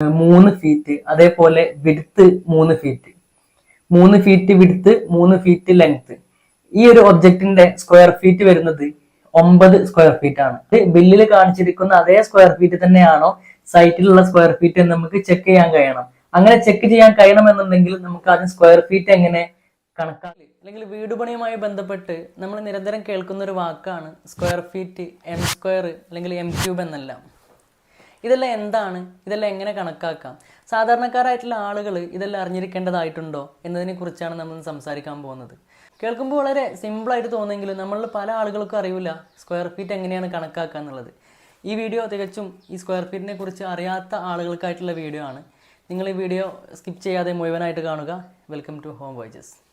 മൂന്ന് ഫീറ്റ് അതേപോലെ വിടുത്ത് മൂന്ന് ഫീറ്റ് മൂന്ന് ഫീറ്റ് വിടുത്ത് മൂന്ന് ഫീറ്റ് ലെങ്ത് ഈ ഒരു ഒബ്ജക്റ്റിന്റെ സ്ക്വയർ ഫീറ്റ് വരുന്നത് ഒമ്പത് സ്ക്വയർ ഫീറ്റ് ആണ്. ബില്ലിൽ കാണിച്ചിരിക്കുന്ന അതേ സ്ക്വയർ ഫീറ്റ് തന്നെയാണോ സൈറ്റിലുള്ള സ്ക്വയർ ഫീറ്റ് എന്ന് നമുക്ക് ചെക്ക് ചെയ്യാൻ കഴിയണം. അങ്ങനെ ചെക്ക് ചെയ്യാൻ കഴിയണമെന്നുണ്ടെങ്കിൽ നമുക്ക് ആദ്യം സ്ക്വയർ ഫീറ്റ് എങ്ങനെ കണക്കാക്കി? അല്ലെങ്കിൽ വീട് പണിയുമായി ബന്ധപ്പെട്ട് നമ്മൾ നിരന്തരം കേൾക്കുന്ന ഒരു വാക്കാണ് സ്ക്വയർ ഫീറ്റ് എം സ്ക്വയർ അല്ലെങ്കിൽ എം ക്യൂബ് എന്നെല്ലാം. ഇതെല്ലാം എന്താണ്? ഇതെല്ലാം എങ്ങനെ കണക്കാക്കാം? സാധാരണക്കാരായിട്ടുള്ള ആളുകൾ ഇതെല്ലാം അറിഞ്ഞിരിക്കേണ്ടതായിട്ടുണ്ടോ എന്നതിനെ കുറിച്ചാണ് നമ്മൾ സംസാരിക്കാൻ പോകുന്നത്. കേൾക്കുമ്പോൾ വളരെ സിമ്പിളായിട്ട് തോന്നുമെങ്കിലും നമ്മളിൽ പല ആളുകൾക്കും അറിയില്ല സ്ക്വയർ ഫീറ്റ് എങ്ങനെയാണ് കണക്കാക്കുക എന്നുള്ളത്. ഈ വീഡിയോ തികച്ചും ഈ സ്ക്വയർ ഫീറ്റിനെ കുറിച്ച് അറിയാത്ത ആളുകൾക്കായിട്ടുള്ള വീഡിയോ ആണ്. നിങ്ങൾ ഈ വീഡിയോ സ്കിപ്പ് ചെയ്യാതെ മുഴുവനായിട്ട് കാണുക. വെൽക്കം ടു ഹോം വോയിജസ്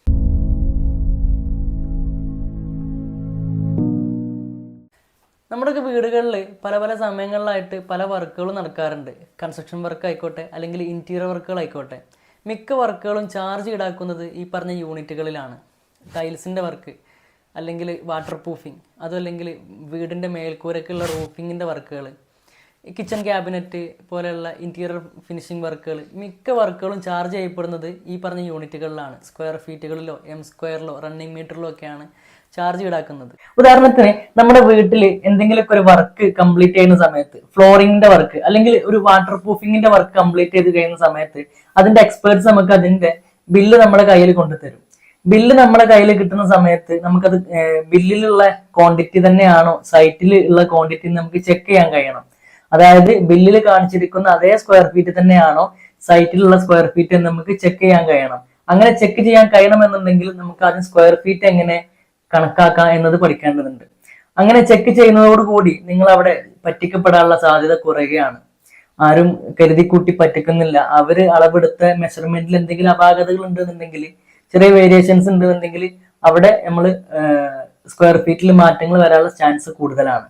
നമ്മുടെയൊക്കെ വീടുകളിൽ പല പല സമയങ്ങളിലായിട്ട് പല വർക്കുകളും നടക്കാറുണ്ട്. കൺസ്ട്രക്ഷൻ വർക്ക് ആയിക്കോട്ടെ അല്ലെങ്കിൽ ഇന്റീരിയർ വർക്കുകൾ ആയിക്കോട്ടെ. മിക്ക വർക്കുകളും ചാർജ് ഈടാക്കുന്നത് ഈ പറഞ്ഞ യൂണിറ്റുകളിലാണ്. ടൈൽസിന്റെ വർക്ക് അല്ലെങ്കിൽ വാട്ടർ പ്രൂഫിങ് അതും അല്ലെങ്കിൽ വീടിന്റെ മേൽക്കൂരക്കുള്ള റൂഫിങ്ങിന്റെ വർക്കുകൾ കിച്ചൺ ക്യാബിനറ്റ് പോലെയുള്ള ഇന്റീരിയർ ഫിനിഷിംഗ് വർക്കുകൾ മിക്ക വർക്കുകളും ചാർജ് ചെയ്യപ്പെടുന്നത് ഈ പറഞ്ഞ യൂണിറ്റുകളിലാണ്. സ്ക്വയർ ഫീറ്റുകളിലോ എം സ്ക്വയറിലോ റണ്ണിങ് മീറ്ററിലോ ഒക്കെയാണ് ചാർജ് ഈടാക്കുന്നത്. ഉദാഹരണത്തിന് നമ്മുടെ വീട്ടിൽ എന്തെങ്കിലുമൊക്കെ ഒരു വർക്ക് കംപ്ലീറ്റ് ചെയ്യുന്ന സമയത്ത് ഫ്ലോറിംഗിന്റെ വർക്ക് അല്ലെങ്കിൽ ഒരു വാട്ടർ പ്രൂഫിങ്ങിന്റെ വർക്ക് കംപ്ലീറ്റ് ചെയ്ത് കഴിയുന്ന സമയത്ത് അതിന്റെ എക്സ്പേർട്സ് നമുക്ക് അതിന്റെ ബില്ല് നമ്മുടെ കയ്യിൽ കൊണ്ടുതരും. ബില്ല് നമ്മുടെ കയ്യിൽ കിട്ടുന്ന സമയത്ത് നമുക്കത് ബില്ലിലുള്ള ക്വാണ്ടിറ്റി തന്നെയാണോ സൈറ്റിൽ ഉള്ള ക്വാണ്ടിറ്റി നമുക്ക് ചെക്ക് ചെയ്യാൻ കഴിയണം. അതായത് ബില്ലിൽ കാണിച്ചിരിക്കുന്ന അതേ സ്ക്വയർ ഫീറ്റ് തന്നെയാണോ സൈറ്റിലുള്ള സ്ക്വയർ ഫീറ്റ് എന്ന് നമുക്ക് ചെക്ക് ചെയ്യാൻ കഴിയണം. അങ്ങനെ ചെക്ക് ചെയ്യാൻ കഴിയണമെന്നുണ്ടെങ്കിൽ നമുക്ക് ആദ്യം സ്ക്വയർ ഫീറ്റ് എങ്ങനെ കണക്കാക്കാം എന്നത് പഠിക്കേണ്ടതുണ്ട്. അങ്ങനെ ചെക്ക് ചെയ്യുന്നതോടുകൂടി നിങ്ങൾ അവിടെ പറ്റിക്കപ്പെടാനുള്ള സാധ്യത കുറയുകയാണ്. ആരും കരുതിക്കൂട്ടി പറ്റിക്കുന്നില്ല. അവർ അളവെടുത്ത മെഷർമെന്റിൽ എന്തെങ്കിലും അപാകതകൾ ഉണ്ടെന്നുണ്ടെങ്കിൽ ചെറിയ വേരിയേഷൻസ് ഉണ്ടെന്നുണ്ടെങ്കിൽ അവിടെ നമ്മൾ സ്ക്വയർ ഫീറ്റിൽ മാറ്റങ്ങൾ വരാനുള്ള ചാൻസ് കൂടുതലാണ്.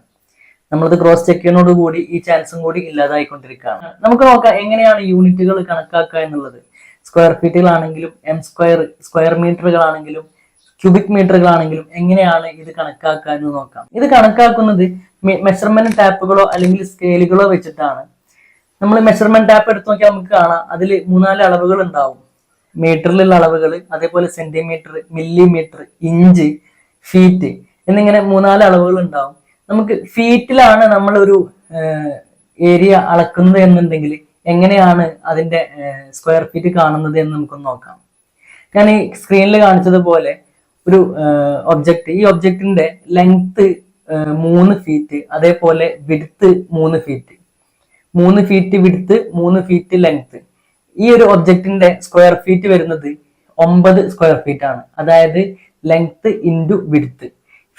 നമ്മളത് ക്രോസ് ചെക്ക് ചെയ്യുന്നതോടുകൂടി ഈ ചാൻസും കൂടി ഇല്ലാതായിക്കൊണ്ടിരിക്കുകയാണ്. നമുക്ക് നോക്കാം എങ്ങനെയാണ് യൂണിറ്റുകൾ കണക്കാക്കുക എന്നുള്ളത്. സ്ക്വയർ ഫീറ്റുകളാണെങ്കിലും എം സ്ക്വയർ സ്ക്വയർ മീറ്ററുകളാണെങ്കിലും ക്യൂബിക് മീറ്ററുകളാണെങ്കിലും എങ്ങനെയാണ് ഇത് കണക്കാക്കുക എന്ന് നോക്കാം. ഇത് കണക്കാക്കുന്നത് മെഷർമെന്റ് ടാപ്പുകളോ അല്ലെങ്കിൽ സ്കെയിലുകളോ വെച്ചിട്ടാണ്. നമ്മൾ മെഷർമെന്റ് ടാപ്പ് എടുത്ത് നോക്കിയാൽ നമുക്ക് കാണാം. അതിൽ മൂന്നാൽ അളവുകൾ ഉണ്ടാവും. മീറ്ററിലുള്ള അളവുകൾ അതേപോലെ സെന്റിമീറ്റർ മില്ലിമീറ്റർ ഇഞ്ച് ഫീറ്റ് എന്നിങ്ങനെ മൂന്നാൽ അളവുകൾ ഉണ്ടാവും. നമുക്ക് ഫീറ്റിലാണ് നമ്മൾ ഒരു ഏരിയ അളക്കുന്നത് എന്നുണ്ടെങ്കിൽ എങ്ങനെയാണ് അതിന്റെ സ്ക്വയർ ഫീറ്റ് കാണുന്നത് എന്ന് നമുക്കൊന്ന് നോക്കാം. ഞാൻ ഈ സ്ക്രീനിൽ കാണിച്ചതുപോലെ ഒരു ഒബ്ജക്റ്റ് ഈ ഒബ്ജക്റ്റിന്റെ ലെങ്ത് മൂന്ന് ഫീറ്റ് അതേപോലെ വിടുത്ത് മൂന്ന് ഫീറ്റ് മൂന്ന് ഫീറ്റ് വിടുത്ത് മൂന്ന് ഫീറ്റ് ലെങ്ത് ഈ ഒരു ഒബ്ജക്റ്റിന്റെ സ്ക്വയർ ഫീറ്റ് വരുന്നത് ഒമ്പത് സ്ക്വയർ ഫീറ്റ് ആണ്. അതായത് ലെങ്ത് ഇന്റു വിടുത്ത്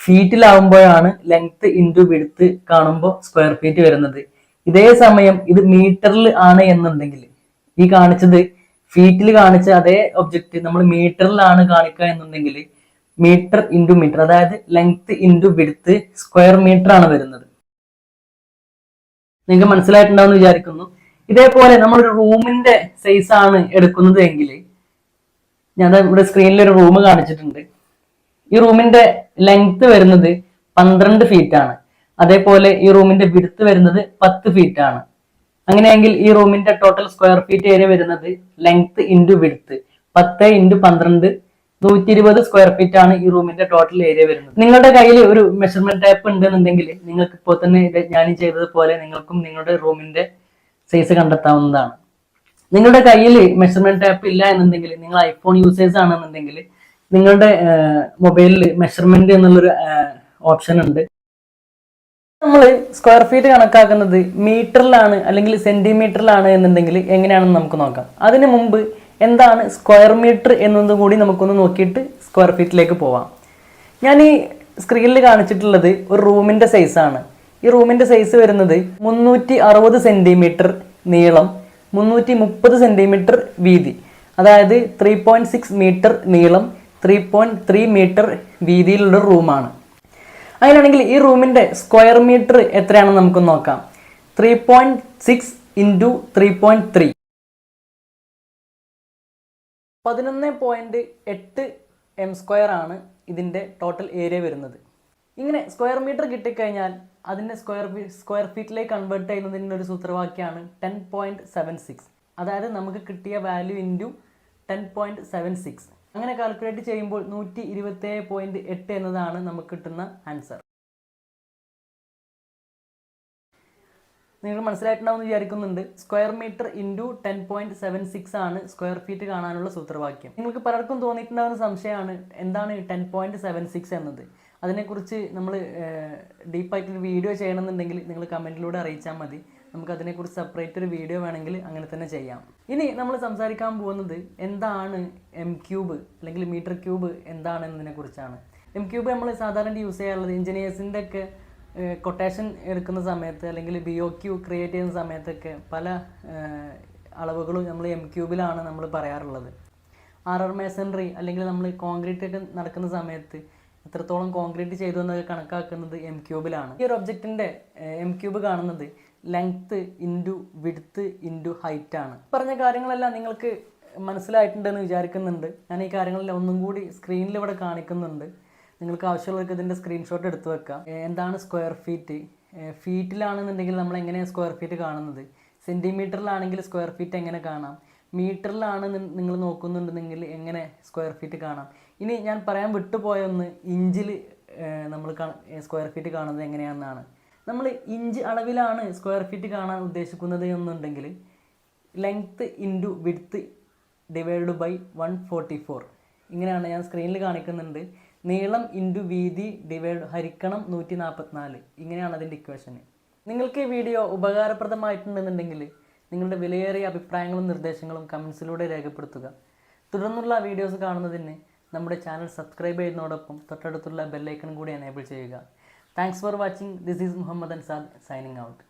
ഫീറ്റിലാവുമ്പോഴാണ് ലെങ്ത് ഇന്റു വിടുത്ത് കാണുമ്പോൾ സ്ക്വയർ ഫീറ്റ് വരുന്നത്. ഇതേ സമയം ഇത് മീറ്ററിൽ ആണ് എന്നുണ്ടെങ്കിൽ ഈ കാണിച്ചത് ഫീറ്റിൽ കാണിച്ച അതേ ഒബ്ജക്റ്റ് നമ്മൾ മീറ്ററിലാണ് കാണിക്കുക എന്നുണ്ടെങ്കിൽ മീറ്റർ ഇന്റു മീറ്റർ അതായത് length into width square metre ആണ് വരുന്നത്. നിങ്ങൾക്ക് മനസ്സിലായിട്ടുണ്ടാവും വിചാരിക്കുന്നു. ഇതേപോലെ നമ്മളൊരു റൂമിന്റെ സൈസ് ആണ് എടുക്കുന്നത് എങ്കിൽ ഞാൻ ഇവിടെ സ്ക്രീനിൽ ഒരു റൂം കാണിച്ചിട്ടുണ്ട്. ഈ റൂമിന്റെ ലെങ്ത് വരുന്നത് പന്ത്രണ്ട് ഫീറ്റ് ആണ്. അതേപോലെ ഈ റൂമിന്റെ വിടുത്ത് വരുന്നത് പത്ത് ഫീറ്റ് ആണ്. അങ്ങനെയെങ്കിൽ ഈ റൂമിന്റെ ടോട്ടൽ സ്ക്വയർ ഫീറ്റ് ഏരിയ വരുന്നത് ലെങ്ത് ഇന്റു വിടുത്ത് പത്ത് ഇന്റു പന്ത്രണ്ട് നൂറ്റി ഇരുപത് സ്ക്വയർ ഫീറ്റ് ആണ് ഈ റൂമിന്റെ ടോട്ടൽ ഏരിയ വരുന്നത്. നിങ്ങളുടെ കയ്യിൽ ഒരു മെഷർമെന്റ് ടൈപ്പ് ഉണ്ടെന്നുണ്ടെങ്കിൽ നിങ്ങൾക്ക് ഇപ്പോൾ തന്നെ ഞാൻ ചെയ്തതുപോലെ നിങ്ങൾക്കും നിങ്ങളുടെ റൂമിന്റെ സൈസ് കണ്ടെത്താവുന്നതാണ്. നിങ്ങളുടെ കയ്യിൽ മെഷർമെന്റ് ടാപ്പ് ഇല്ല എന്നുണ്ടെങ്കിൽ നിങ്ങൾ ഐഫോൺ യൂസേഴ്സ് ആണെന്നുണ്ടെങ്കിൽ നിങ്ങളുടെ മൊബൈലിൽ മെഷർമെന്റ് എന്നുള്ളൊരു ഓപ്ഷൻ ഉണ്ട്. നമ്മൾ സ്ക്വയർ ഫീറ്റ് കണക്കാക്കുന്നത് മീറ്ററിലാണ് അല്ലെങ്കിൽ സെന്റിമീറ്ററിലാണ് എന്നുണ്ടെങ്കിൽ എങ്ങനെയാണെന്ന് നമുക്ക് നോക്കാം. അതിന് മുമ്പ് എന്താണ് സ്ക്വയർ മീറ്റർ എന്നത് കൂടി നമുക്കൊന്ന് നോക്കിയിട്ട് സ്ക്വയർ ഫീറ്റിലേക്ക് പോവാം. ഞാൻ ഈ സ്ക്രീനിൽ കാണിച്ചിട്ടുള്ളത് ഒരു റൂമിന്റെ സൈസാണ് ഈ റൂമിന്റെ സൈസ് വരുന്നത് മുന്നൂറ്റി അറുപത് സെന്റിമീറ്റർ നീളം മുന്നൂറ്റി മുപ്പത് സെന്റിമീറ്റർ വീതി. അതായത് ത്രീ പോയിന്റ് സിക്സ് മീറ്റർ നീളം ത്രീ പോയിന്റ് ത്രീ മീറ്റർ വീതിയിലുള്ള റൂമാണ്. അങ്ങനെയാണെങ്കിൽ ഈ റൂമിന്റെ സ്ക്വയർ മീറ്റർ എത്രയാണെന്ന് നമുക്ക് നോക്കാം. Three point six into three point three പതിനൊന്ന് പോയിന്റ് എട്ട് എം സ്ക്വയർ ആണ് ഇതിന്റെ ടോട്ടൽ ഏരിയ വരുന്നത്. ഇങ്ങനെ സ്ക്വയർ മീറ്റർ കിട്ടിക്കഴിഞ്ഞാൽ അതിന്റെ സ്ക്വയർ സ്ക്വയർ ഫീറ്റിലേക്ക് കൺവേർട്ട് ചെയ്യുന്നതിന്റെ ഒരു സൂത്രവാക്യമാണ് ടെൻ പോയിന്റ് സെവൻ സിക്സ് അതായത് നമുക്ക് കിട്ടിയ value into ten point seven six അങ്ങനെ കാൽക്കുലേറ്റ് ചെയ്യുമ്പോൾ നൂറ്റി ഇരുപത്തേഴ് പോയിന്റ് എട്ട് എന്നതാണ് നമുക്ക് കിട്ടുന്ന ആൻസർ നിങ്ങൾ മനസ്സിലായിട്ടുണ്ടാവും വിചാരിക്കുന്നുണ്ട്. Square metre into ten point seven six ആണ് സ്ക്വയർ ഫീറ്റ് കാണാനുള്ള സൂത്രവാക്യം. നിങ്ങൾക്ക് പലർക്കും തോന്നിയിട്ടുണ്ടാകുന്ന സംശയമാണ് എന്താണ് ടെൻ പോയിന്റ് സെവൻ സിക്സ് എന്നത്? അതിനെക്കുറിച്ച് നമ്മൾ ഡീപ്പായിട്ടൊരു വീഡിയോ ചെയ്യണമെന്നുണ്ടെങ്കിൽ നിങ്ങൾ കമന്റിലൂടെ അറിയിച്ചാൽ മതി. നമുക്ക് അതിനെക്കുറിച്ച് സെപ്പറേറ്റ് ഒരു വീഡിയോ വേണമെങ്കിൽ അങ്ങനെ തന്നെ ചെയ്യാം. ഇനി നമ്മൾ സംസാരിക്കാൻ പോകുന്നത് എന്താണ് എം ക്യൂബ് അല്ലെങ്കിൽ മീറ്റർ ക്യൂബ് എന്താണ് എന്നതിനെ കുറിച്ചാണ് എം ക്യൂബ് നമ്മൾ സാധാരണ യൂസ് ചെയ്യാറുള്ളത് എഞ്ചിനീയേഴ്സിന്റെ ഒക്കെ കൊട്ടേഷൻ എടുക്കുന്ന സമയത്ത് അല്ലെങ്കിൽ ബി ഒ ക്യൂ ക്രിയേറ്റ് ചെയ്യുന്ന സമയത്തൊക്കെ പല അളവുകളും നമ്മൾ എം ക്യൂബിലാണ് നമ്മൾ പറയാറുള്ളത്. ആർ ആർ മേസൺറി അല്ലെങ്കിൽ നമ്മൾ കോൺക്രീറ്റ് ഒക്കെ നടക്കുന്ന സമയത്ത് എത്രത്തോളം കോൺക്രീറ്റ് ചെയ്തു എന്നൊക്കെ കണക്കാക്കുന്നത് എം ക്യൂബിലാണ് ഈ ഒരു ഒബ്ജക്റ്റിന്റെ എം ക്യൂബ് കാണുന്നത് ലെങ്ത്ത് ഇന്റു വിഡ്ത്ത് ഇന്റു ആണ്. പറഞ്ഞ കാര്യങ്ങളെല്ലാം നിങ്ങൾക്ക് മനസ്സിലായിട്ടുണ്ടെന്ന് വിചാരിക്കുന്നുണ്ട്. ഞാൻ ഈ കാര്യങ്ങളെല്ലാം ഒന്നും കൂടി സ്ക്രീനിൽ ഇവിടെ കാണിക്കുന്നുണ്ട്. നിങ്ങൾക്ക് ആവശ്യമുള്ളവർക്ക് ഇതിന്റെ സ്ക്രീൻഷോട്ട് എടുത്തു വെക്കാം. എന്താണ് സ്ക്വയർ ഫീറ്റ് ഫീറ്റിലാണെന്നുണ്ടെങ്കിൽ നമ്മൾ എങ്ങനെയാണ് സ്ക്വയർ ഫീറ്റ് കാണുന്നത്? സെന്റിമീറ്ററിലാണെങ്കിൽ സ്ക്വയർ ഫീറ്റ് എങ്ങനെ കാണാം? മീറ്ററിലാണ് നിങ്ങൾ നോക്കുന്നുണ്ടെങ്കിൽ എങ്ങനെ സ്ക്വയർ ഫീറ്റ് കാണാം? ഇനി ഞാൻ പറയാൻ വിട്ടുപോയ ഒന്ന് ഇഞ്ചിൽ നമ്മൾ സ്ക്വയർ ഫീറ്റ് കാണുന്നത് എങ്ങനെയാണെന്നാണ്. നമ്മൾ ഇഞ്ച് അളവിലാണ് സ്ക്വയർ ഫീറ്റ് കാണാൻ ഉദ്ദേശിക്കുന്നത് എന്നുണ്ടെങ്കിൽ length into width divide by one forty four ഇങ്ങനെയാണ് ഞാൻ സ്ക്രീനിൽ കാണിക്കുന്നുണ്ട്. നീളം ഇന്റു വീതി ഡിവൈഡ് ഹരിക്കണം നൂറ്റി നാൽപ്പത്തിനാല് ഇങ്ങനെയാണ് അതിന്റെ ഇക്വേഷൻ നിങ്ങൾക്ക് ഈ വീഡിയോ ഉപകാരപ്രദമായിട്ടുണ്ടെന്നുണ്ടെങ്കിൽ നിങ്ങളുടെ വിലയേറിയ അഭിപ്രായങ്ങളും നിർദ്ദേശങ്ങളും കമൻസിലൂടെ രേഖപ്പെടുത്തുക. തുടർന്നുള്ള വീഡിയോസ് കാണുന്നതിന് നമ്മുടെ ചാനൽ സബ്സ്ക്രൈബ് ചെയ്യുന്നതോടൊപ്പം തൊട്ടടുത്തുള്ള ബെല്ലൈക്കൺ കൂടി എനേബിൾ ചെയ്യുക. Thanks for watching. This is Muhammad Ansad signing out.